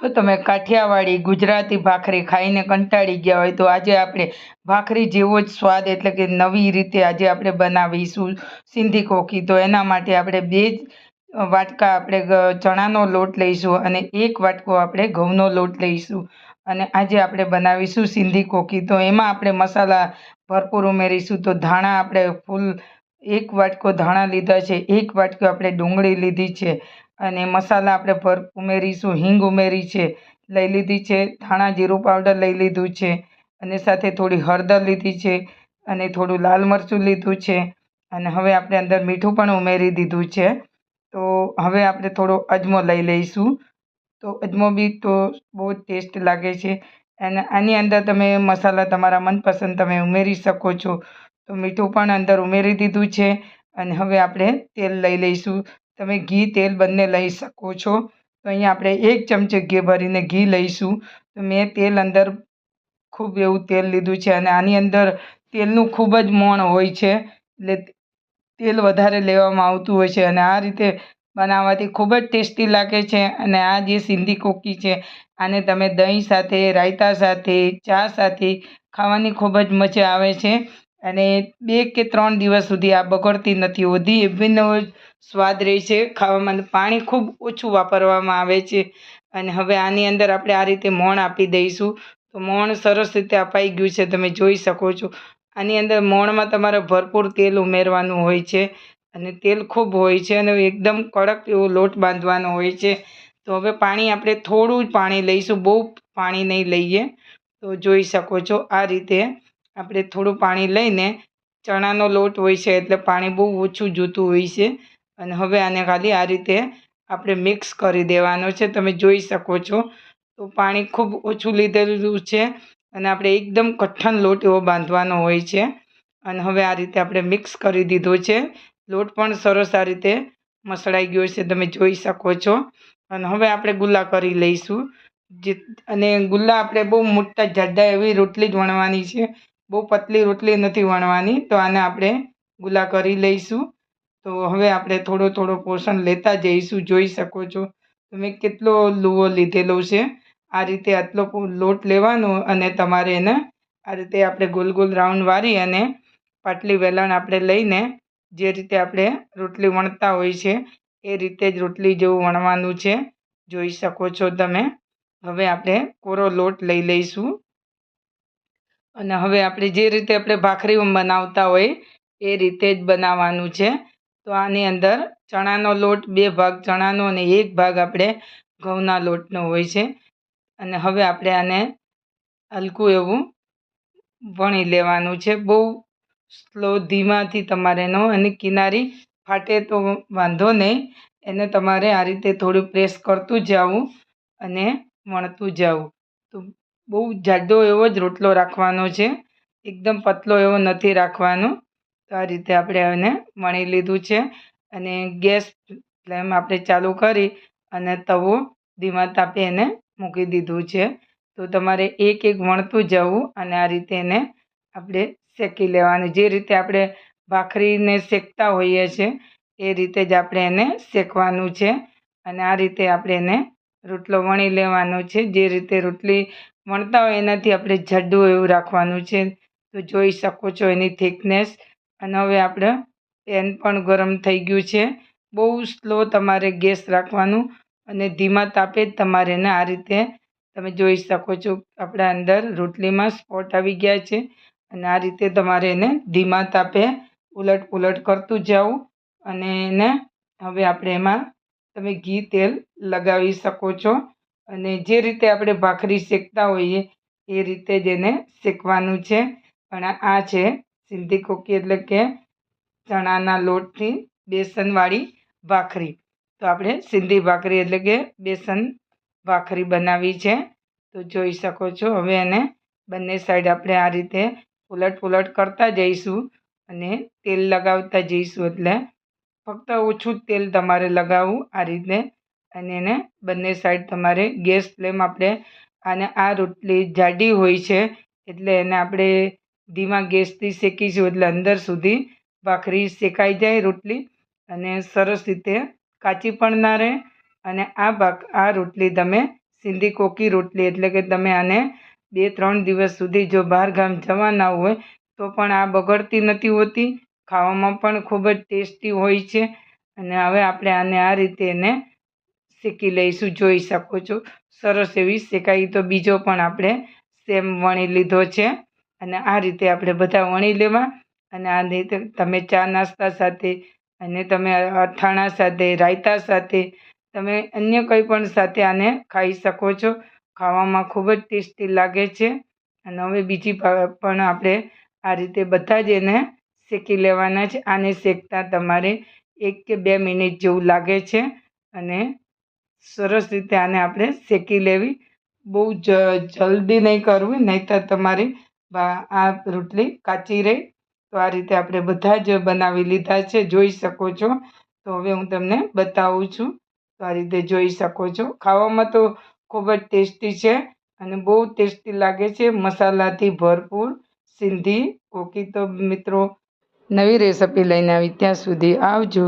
જો તમે કાઠિયાવાડી, ગુજરાતી ભાખરી ખાઈને કંટાળી ગયા હોય તો આજે આપણે ભાખરી જેવો જ સ્વાદ એટલે કે નવી રીતે આજે આપણે બનાવીશું સિંધી કોકી. તો એના માટે આપણે બે વાટકા આપણે ચણાનો લોટ લઈશું અને એક વાટકો આપણે ઘઉંનો લોટ લઈશું. અને આજે આપણે બનાવીશું સિંધી કોકી. તો એમાં આપણે મસાલા ભરપૂર ઉમેરીશું. તો ધાણા આપણે ફૂલ એક વાટકો ધાણા લીધા છે, એક વાટકો આપણે ડુંગળી લીધી છે. અને મસાલા આપણે ભર ઉમેરીશું, હિંગ ઉમેરી છે, લઈ લીધી છે, ધાણા જીરું પાવડર લઈ લીધું છે અને સાથે થોડી હળદર લીધી છે અને થોડું લાલ મરચું લીધું છે અને હવે આપણે અંદર મીઠું પણ ઉમેરી દીધું છે. તો હવે આપણે થોડો અજમો લઈ લઈશું. તો અજમો બી તો બહુ ટેસ્ટ લાગે છે અને આની અંદર તમે મસાલા તમારા મનપસંદ તમે ઉમેરી શકો છો. તો મીઠું પણ અંદર ઉમેરી દીધું છે અને હવે આપણે તેલ લઈ લઈશું. તમે ઘી, તેલ બંને લઈ શકો છો. તો અહીંયા આપણે એક ચમચી ઘી ભરીને ઘી લઈશું. તો મેં તેલ અંદર ખૂબ એવું તેલ લીધું છે અને આની અંદર તેલનું ખૂબ જ મોણ હોય છે. એટલે તેલ વધારે લેવામાં આવતું હોય છે અને આ રીતે બનાવવાથી ખૂબ જ ટેસ્ટી લાગે છે અને આ જે સિંધી કોકી છે, આને તમે દહીં સાથે, રાયતા સાથે, ચા સાથે ખાવાની ખૂબ જ મજા આવે છે. અને બે કે ત્રણ દિવસ સુધી આ બગડતી નથી હોતી એવીનો સ્વાદ રહે છે. ખાવામાં પાણી ખૂબ ઓછું વાપરવામાં આવે છે અને હવે આની અંદર આપણે આ રીતે મોણ આપી દઈશું. તો મોણ સરસ રીતે અપાઈ ગયું છે, તમે જોઈ શકો છો. આની અંદર મોણમાં તમારે ભરપૂર તેલ ઉમેરવાનું હોય છે અને તેલ ખૂબ હોય છે અને એકદમ કડક એવો લોટ બાંધવાનો હોય છે. તો હવે પાણી આપણે થોડું જ પાણી લઈશું, બહુ પાણી નહીં લઈએ. તો જોઈ શકો છો આ રીતે આપણે થોડું પાણી લઈને ચણાનો લોટ હોય છે એટલે પાણી બહુ ઓછું જોતું હોય છે. અને હવે આને ખાલી આ રીતે આપણે મિક્સ કરી દેવાનો છે. તમે જોઈ શકો છો. તો પાણી ખૂબ ઓછું લીધેલું છે અને આપણે એકદમ કઠણ લોટ એવો બાંધવાનો હોય છે. અને હવે આ રીતે આપણે મિક્સ કરી દીધો છે. લોટ પણ સરસ આ રીતે મસળાઈ ગયો છે. તમે જોઈ શકો છો. અને હવે આપણે ગુલ્લા કરી લઈશું. જે અને ગુલ્લા આપણે બહુ મોટા જાડા એવી રોટલી જ વણવાની છે. બહુ પતલી રોટલી નથી વણવાની, તો આને આપણે ગુલા કરી લઈશું. તો હવે આપણે થોડો થોડો પોષણ લેતા જઈશું, જોઈ શકો છો. તમે કેટલો લુવો લીધેલો છે. આ રીતે આટલો લોટ લેવાનો અને તમારે એને આ રીતે આપણે ગોલ ગોલ રાઉન્ડ વારી અને પાટલી વેલણ આપણે લઈને જે રીતે આપણે રોટલી વણતા હોય છે, એ રીતે જ રોટલી જેવું વણવાનું છે. જોઈ શકો છો તમે. હવે આપણે કોરો લોટ લઈ લઈશું. અને હવે આપણે જે રીતે આપણે ભાખરી બનાવતા હોય એ રીતે જ બનાવવાનું છે. તો આની અંદર ચણાનો લોટ, બે ભાગ ચણાનો અને એક ભાગ આપણે ઘઉંના લોટનો હોય છે. અને હવે આપણે આને હલકું એવું વણી લેવાનું છે. બહુ સ્લો ધીમાથી તમારે એનો અને કિનારી ફાટે તો વાંધો નહીં. એને તમારે આ રીતે થોડું પ્રેસ કરતું જવું અને વણતું જવું તો બહુ જાડો એવો જ રોટલો રાખવાનો છે. એકદમ પતલો એવો નથી રાખવાનો. તો આ રીતે આપણે એને વણી લીધું છે. અને ગેસ ફ્લેમ આપણે ચાલુ કરી અને તવો ધીમા તાપે એને મૂકી દીધું છે. તો તમારે એક એક વણતું જવું અને આ રીતે એને આપણે શેકી લેવાનું. જે રીતે આપણે ભાખરીને શેકતા હોઈએ છીએ એ રીતે જ આપણે એને શેકવાનું છે. અને આ રીતે આપણે એને રોટલો વણી લેવાનો છે. જે રીતે રોટલી વણતા હોય એનાથી આપણે જાડું એવું રાખવાનું છે. તો જોઈ શકો છો એની થિકનેસ. અને હવે આપણે પેન પણ ગરમ થઈ ગયું છે. બહુ સ્લો તમારે ગેસ રાખવાનું અને ધીમા તાપે જ તમારે એને આ રીતે તમે જોઈ શકો છો આપણા અંદર રોટલીમાં સ્પોટ આવી ગયા છે. અને આ રીતે તમારે એને ધીમા તાપે ઉલટ પુલટ કરતું જવું અને એને હવે આપણે એમાં તમે ઘી, તેલ લગાવી શકો છો. અને જે રીતે આપણે ભાખરી શેકતા હોઈએ એ રીતે જ એને શેકવાનું છે. પણ આ છે સિંધી કોકી એટલે કે ચણાના લોટથી બેસનવાળી ભાખરી. તો આપણે સિંધી ભાખરી એટલે કે બેસન ભાખરી બનાવી છે. તો જોઈ શકો છો હવે એને બંને સાઈડ આપણે આ રીતે ઉલટ પુલટ કરતા જઈશું અને તેલ લગાવતા જઈશું એટલે ફક્ત ઓછું તેલ તમારે લગાવવું આ રીતે અને એને બંને સાઈડ તમારે ગેસ ફ્લેમ આપણે અને આ રોટલી જાડી હોય છે, એટલે એને આપણે ધીમા ગેસથી શેકીશું, એટલે અંદર સુધી ભાખરી શેકાઈ જાય રોટલી. અને સરસ રીતે કાચી પણ ના રહે. અને આ ભાખ આ રોટલી તમે સિંધી કોકી રોટલી, એટલે કે તમે આને બે ત્રણ દિવસ સુધી જો બહાર ગામ જવાના હોય, તો પણ આ બગડતી નથી હોતી. ખાવામાં પણ ખૂબ જ ટેસ્ટી હોય છે. અને હવે આપણે આને આ રીતે એને શેકી લઈશું, જોઈ શકો છો. સરસ એવી શેકાઈ તો બીજો પણ આપણે સેમ વણી લીધો છે. અને આ રીતે આપણે બધા વણી લેવા. અને આ રીતે તમે ચા નાસ્તા સાથે અને તમે અથાણા સાથે, રાયતા સાથે, તમે અન્ય કંઈ પણ સાથે આને ખાઈ શકો છો. ખાવામાં ખૂબ જ ટેસ્ટી લાગે છે. અને હવે બીજી પણ આપણે આ રીતે બધા જ એને શેકી લેવાના છે. આને શેકતા તમારે એક કે બે મિનિટ જેવું લાગે છે અને સરસ રીતે આને આપણે શેકી લેવી. બહુ જ જલ્દી નહીં કરવી, નહીંતર તમારી આ રોટલી કાચી રહી. તો આ રીતે આપણે બધા જ બનાવી લીધા છે. જોઈ શકો છો. તો હવે હું તમને બતાવું છું. તો આ રીતે જોઈ શકો છો. ખાવામાં તો ખૂબ જ ટેસ્ટી છે અને બહુ ટેસ્ટી લાગે છે. મસાલાથી ભરપૂર સિંધી કોકી તો મિત્રો નવી રેસિપી લઈને આવી ત્યાં સુધી આવજો.